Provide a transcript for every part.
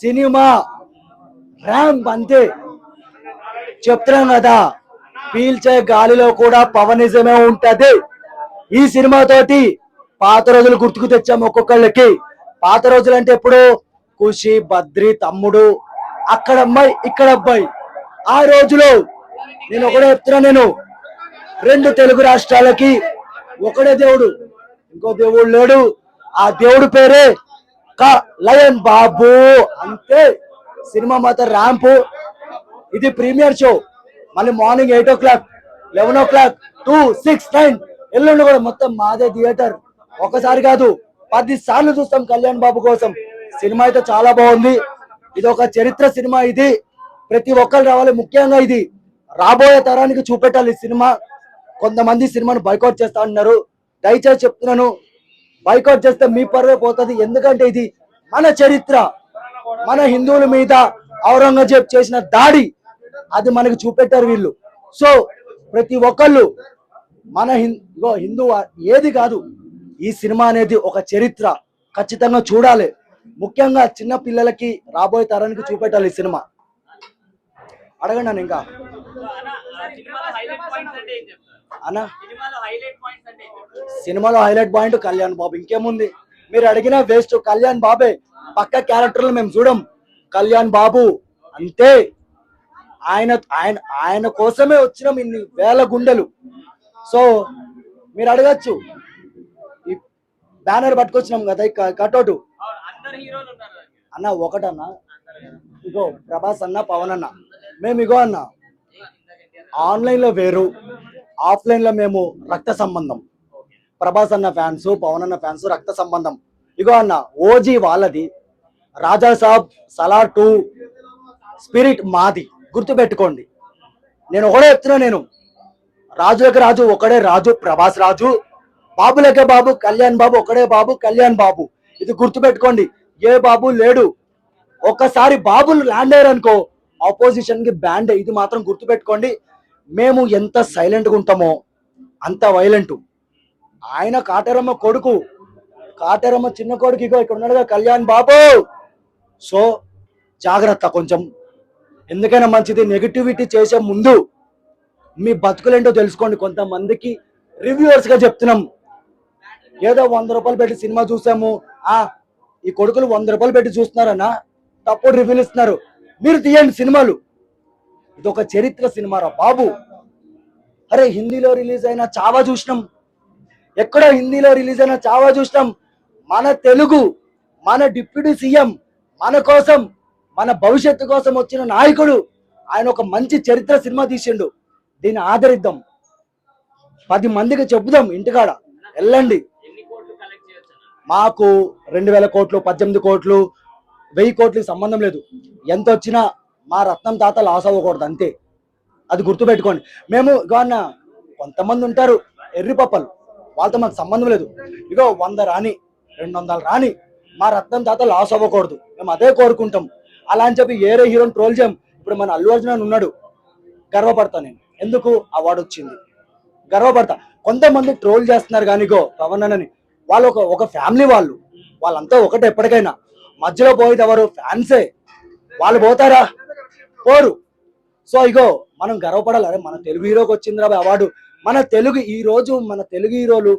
Cinema ramp అంతే చెప్తున్నాం కదా పీల్చే గాలిలో కూడా పవనిజమే ఉంటది. ఈ సినిమాతోటి పాత రోజులు గుర్తుకు తెచ్చాం ఒక్కొక్కళ్ళకి. పాత రోజులు అంటే ఎప్పుడు? ఖుషి బద్రి తమ్ముడు అక్కడ అమ్మాయి ఇక్కడ అబ్బాయి. ఆ రోజులో నేను ఒకటే చెప్తున్నా నేను రెండు తెలుగు రాష్ట్రాలకి ఒకడే దేవుడు ఇంకో దేవుడు లేడు. ఆ దేవుడు పేరే ఒక్క లయన్ బాబు. అంతే. సినిమా మాత్రం ర్యాంపు. ఇది ప్రీమియర్ షో. మళ్ళీ morning eight o'clock eleven o'clock two six nine. ఎల్లుండి కూడా మొత్తం మాదే థియేటర్. ఒకసారి కాదు పది సార్లు చూస్తాం కళ్యాణ్ బాబు కోసం. సినిమా అయితే చాలా బాగుంది. ఇది ఒక చరిత్ర సినిమా ఇది. ప్రతి ఒక్కరు రావాలి. ముఖ్యంగా ఇది. రాబోయే తరానికి చూపెట్టాలి ఈ సినిమా. కొంతమంది సినిమాను బైకౌట్ చేస్తా అంటున్నారు దయచేసి చెప్తున్నాను బైకౌట్ చేస్తే మీ పరువే పోతుంది. ఎందుకంటే ఇది మన చరిత్ర. మన హిందువుల మీద ఔరంగజేబ్ చేసిన దాడి. అది మనకు చూపెట్టారు వీళ్ళు. సో ప్రతి ఒక్కళ్ళు మన హిందో హిందూ ఏది కాదు. ఈ సినిమా అనేది ఒక చరిత్ర. ఖచ్చితంగా చూడాలి. ముఖ్యంగా చిన్న పిల్లలకి రాబోయే తరానికి చూపెట్టాలి ఈ సినిమా. అడగండి ఇంకా. సినిమాలో హైలైట్ పాయింట్స్ అంటే ఏం చెప్తారు అన్న? సినిమాలో హైలైట్ పాయింట్స్ అంటే ఏం చెప్తారు సినిమాలో హైలైట్ పాయింట్ కళ్యాణ్ బాబు. ఇంకేముంది? మీరు అడిగిన వేస్ట్. కళ్యాణ్ బాబే పక్క క్యారెక్టర్లు మేము చూడం. కళ్యాణ్ బాబు అంతే. ఆయన ఆయన ఆయన కోసమే వచ్చినాం ఇన్ని వేల గుండెలు. సో మీరు అడగచ్చు. ఈ బ్యానర్ పట్టుకొచ్చినాం కదా కటౌట్ అవును అందరు హీరోలు ఉన్నారు. దానికి. అన్న ఒకటన్నా. ఇగో ప్రభాస్ అన్న పవన్ అన్న. మేము ఇగో అన్న. ఆన్లైన్లో వేరు ఆఫ్లైన్లో మేము రక్త సంబంధం. ప్రభాస్ అన్న ఫ్యాన్స్ పవన్ అన్న ఫ్యాన్స్ రక్త సంబంధం. ఇగో అన్న ఓజీ వాళ్ళది రాజా సాబ్ సలార్ టూ స్పిరిట్ మాది. గుర్తుపెట్టుకోండి. నేను ఒకడే చెప్తున్నా నేను. రాజులకి రాజు ఒకడే రాజు ప్రభాస్ రాజు. బాబులకే బాబు కళ్యాణ్ బాబు ఒకడే బాబు కళ్యాణ్ బాబు. ఇది గుర్తుపెట్టుకోండి. ఏ బాబు లేడు. ఒక్కసారి బాబులు ల్యాండ్ అయ్యారనుకో ఆపోజిషన్కి ఆపోజిషన్కి బ్యాండ్ ఇది మాత్రం గుర్తుపెట్టుకోండి. మేము ఎంత సైలెంట్గా ఉంటామో అంత వైలెంట్ ఆయన కాటరమ్మ కొడుకు. కాటరమ్మ చిన్న కొడుకు ఇగో ఇక్కడ ఉన్నాడుగా కళ్యాణ్ బాబు. సో జాగ్రత్త కొంచెం. ఎందుకైనా మంచిది నెగిటివిటీ చేసే ముందు మీ బతుకులేంటో తెలుసుకోండి. కొంతమందికి రివ్యూవర్స్గా చెప్తున్నాం. ఏదో వంద రూపాయలు పెట్టి సినిమా చూసాము. ఆ ఈ కొడుకులు వంద రూపాయలు పెట్టి చూస్తున్నారన్నా తప్పుడు రివ్యూలు ఇస్తున్నారు. మీరు తీయండి సినిమాలు. ఇది ఒక చరిత్ర సినిమారా బాబు. అరే హిందీలో రిలీజ్ అయిన చావా చూసినాం. ఎక్కడో హిందీలో రిలీజ్ అయిన చావా చూసినాం? మన తెలుగు మన డిప్యూటీ సీఎం మన కోసం మన భవిష్యత్తు కోసం వచ్చిన నాయకుడు ఆయన ఒక మంచి చరిత్ర సినిమా తీసిండు. దీన్ని ఆదరిద్దాం. పది మందికి చెబుదాం ఇంటికాడ. వెళ్ళండి. మాకు రెండు వేల కోట్లు పద్దెనిమిది కోట్లు వెయ్యి కోట్లకి సంబంధం లేదు. ఎంత వచ్చినా మా రత్నం తాత లాస్ అవ్వకూడదు అంతే. అది గుర్తుపెట్టుకోండి. మేము ఇగో కొంతమంది ఉంటారు ఎర్రి పప్పలు. వాళ్ళతో మాకు సంబంధం లేదు. ఇగో వంద రాని రెండు వందలు రాని మా రత్నం తాత లాస్ అవ్వకూడదు. మేము అదే కోరుకుంటాం. అలా అని చెప్పి ఏరే హీరోని ట్రోల్ చేయం. ఇప్పుడు మన అల్లు అర్జున్ ఉన్నాడు. గర్వపడతా నేను. ఎందుకు? అవార్డు వచ్చింది. గర్వపడతా. కొంతమంది ట్రోల్ చేస్తున్నారు కానీ ఇగో పవన్ అన్నని. వాళ్ళు ఒక ఒక ఫ్యామిలీ వాళ్ళు. వాళ్ళంతా ఒకటే ఎప్పటికైనా. మధ్యలో పోయేది ఎవరు? ఫ్యాన్సే. వాళ్ళు పోతారా? పోరు సో ఇగో మనం గర్వపడాలి. అరే మన తెలుగు హీరోకి వచ్చిందిరా అవార్డు. మన తెలుగు ఈ రోజు మన తెలుగు హీరోలు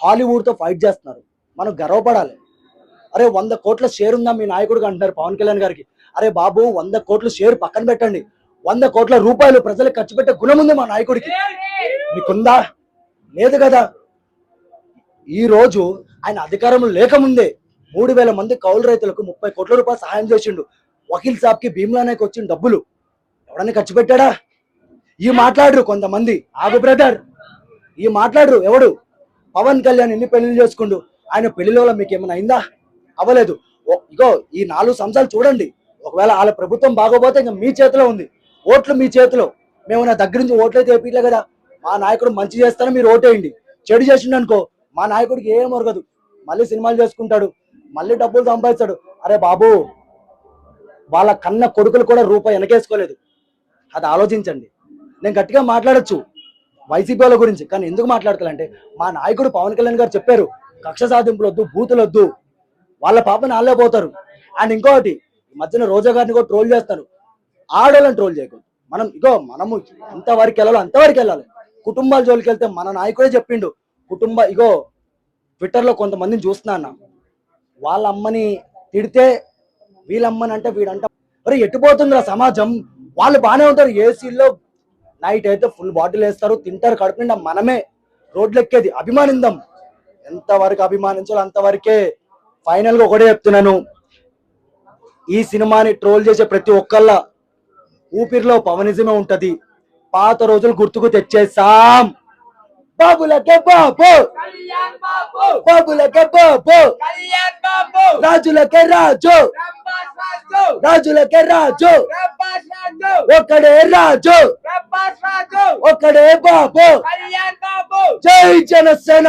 హాలీవుడ్తో ఫైట్ చేస్తున్నారు. మనం గర్వపడాలి. అరే వంద కోట్ల షేర్ ఉందా మీ నాయకుడికి అంటున్నారు పవన్ కళ్యాణ్ గారికి. అరే బాబు వంద కోట్ల షేర్ పక్కన పెట్టండి. వంద కోట్ల రూపాయలు ప్రజలకు ఖర్చు పెట్టే గుణం ఉంది మా నాయకుడికి. మీకుందా? లేదు కదా. ఈ రోజు ఆయన అధికారంలో లేకముందే మూడు వేల మంది కౌలు రైతులకు ముప్పై కోట్ల రూపాయలు సహాయం చేసిండు. వకీల్ సాబ్కి భీమ్లానాయకు వచ్చిన డబ్బులు ఎవడన్నా ఖర్చు పెట్టాడా? ఈ మాట్లాడరు కొంతమంది. ఆగు బ్రదర్. ఈ మాట్లాడరు ఎవడు? పవన్ కళ్యాణ్ ఎన్ని పెళ్ళి చేసుకుండు? ఆయన పెళ్ళిలో మీకు ఏమైనా అయిందా? అవ్వలేదు. ఓ- ఇగో ఈ నాలుగు సంవత్సరాలు చూడండి. ఒకవేళ వాళ్ళ ప్రభుత్వం బాగోపోతే ఇంకా మీ చేతిలో ఉంది. ఓట్లు మీ చేతిలో. మేము నా దగ్గర నుంచి ఓట్లు అయితే కదా? మా నాయకుడు మంచి చేస్తాను మీరు ఓటేయండి. చెడు చేసిండు అనుకో మా నాయకుడికి ఏం ఒరగదు. మళ్ళీ సినిమాలు చేసుకుంటాడు. మళ్ళీ డబ్బులు సంపాదిస్తాడు. అరే బాబు వాళ్ళ కన్న కొడుకులు కూడా రూపాయి వెనకేసుకోలేదు. అది ఆలోచించండి. నేను గట్టిగా మాట్లాడొచ్చు వైసీపీ వాళ్ళ గురించి కానీ ఎందుకు మాట్లాడతానంటే మా నాయకుడు పవన్ కళ్యాణ్ గారు చెప్పారు కక్ష సాధింపులు వద్దు బూతులు వద్దు వాళ్ళ పాపని వాళ్ళే పోతారు. అండ్ ఇంకోటి మధ్యన రోజా గారిని కూడా ట్రోల్ చేస్తారు. ఆడోళ్ళని ట్రోల్ చేయకూడదు. మనం ఇగో మనము ఎంతవరకు వెళ్ళాలో అంతవరకు వెళ్ళాలి. కుటుంబాల జోలికి వెళ్తే మన నాయకుడే చెప్పిండు కుటుంబ ఇగో ట్విట్టర్లో కొంతమందిని చూస్తున్నా అన్న. వాళ్ళ అమ్మని తిడితే వీళ్ళమ్మని అంటే వీడంట మరి ఎట్టుపోతుందిరా సమాజం? వాళ్ళు బాగానే ఉంటారు ఏసీల్లో నైట్ అయితే ఫుల్ బాటిల్ వేస్తారు తింటారు కడుపు నిండా మనమే రోడ్లు ఎక్కేది అభిమానిందాం. ఎంతవరకు అభిమానించాలో అంతవరకే ఫైనల్గా ఒకటే చెప్తున్నాను. ఈ సినిమాని ట్రోల్ చేసే ప్రతి ఒక్కళ్ళ ఊపిరిలో పవనిజమే ఉంటుంది. పాత రోజులు గుర్తుకు తెచ్చేసాం బాబులకే బాబు. బాబులకే బాబు. రాజులకే రాజు. రాజులకే రాజు. ఒక్కడే రాజు. ఒక్కడే బాబు. జై జనసేన.